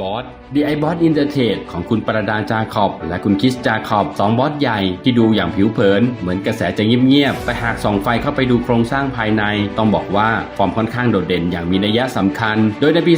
Boss The i Boss Entertain ของคุณประดาจาขอบ และคุณคิสจาขอบสองบอสใหญ่ที่ดูอย่างผิวเผิน เหมือนกระแสจะเงียบๆแต่หากส่องไฟเข้าไปดูโครงสร้างภายใน ต้องบอกว่าฟอร์มค่อนข้างโดดเด่นอย่างมีนัยยะสำคัญ โดยในปี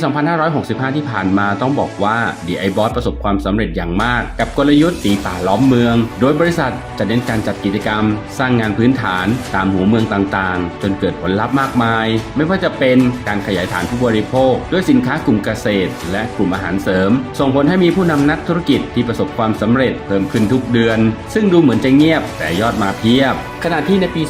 2565 ที่ผ่านมาต้องบอกว่า The i Boss ประสบความสำเร็จอย่างมาก กับกลยุทธ์ตีป่าล้อมเมือง โดยบริษัทจะเน้นการจัดกิจกรรม สร้างงานพื้นฐานตามหัวเมืองต่างๆ จนเกิดผลลัพธ์มากมาย ไม่ว่าจะเป็นการขยายฐานผู้บริโภค ด้วยสินค้ากลุ่มเกษตร และกลุ่มอาหารเสริม ส่งผลให้มีผู้นำนักธุรกิจที่ประสบความสำเร็จเพิ่มขึ้นทุกเดือน ซึ่งดูเหมือนจะเงียบแต่ยอดมาเพียบ ขณะที่ในปี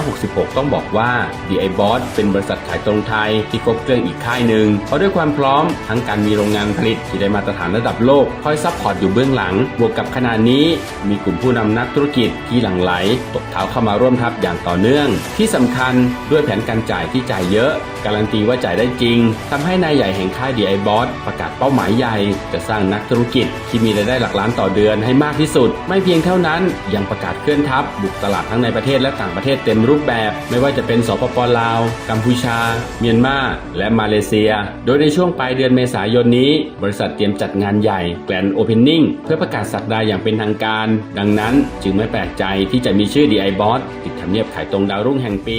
2566 ต้องบอกว่า DI Boss เป็นบริษัทขายตรงไทยที่ครบเครื่องอีกค่ายหนึ่งเพราะด้วยความพร้อมทั้งการมีโรงงานผลิตที่ได้มาตรฐานระดับโลกคอยซัพพอร์ตอยู่เบื้องหลัง บวกกับขณะนี้มีกลุ่มผู้นำนักธุรกิจที่หลั่งไหลตบเท้าเข้ามาร่วมทัพอย่างต่อเนื่อง ที่สำคัญด้วยแผนการจ่ายที่จ่ายเยอะ การันตีว่าจ่ายได้จริงทำให้นายใหญ่แห่งค่าย DI Boss ประกาศเป้าหมายใหญ่ จะสร้างนักธุรกิจที่มีรายได้หลักล้านต่อเดือนให้มากที่สุด ไม่เพียงเท่านั้นยังประกาศเคลื่อนทัพบุกตลาดทั้งในประเทศและต่างประเทศเต็มรูปแบบ ไม่ว่าจะเป็นสปปลาว กัมพูชา เมียนมา และมาเลเซีย โดยในช่วงปลายเดือนเมษายนนี้ บริษัทเตรียมจัดงานใหญ่แกลนโอเพนนิ่งเพื่อประกาศสักดาอย่างเป็นทางการ ดังนั้นจึงไม่แปลกใจที่จะมีชื่อ DI Boss ติดทำเนียบขายตรงดาวรุ่งแห่งปี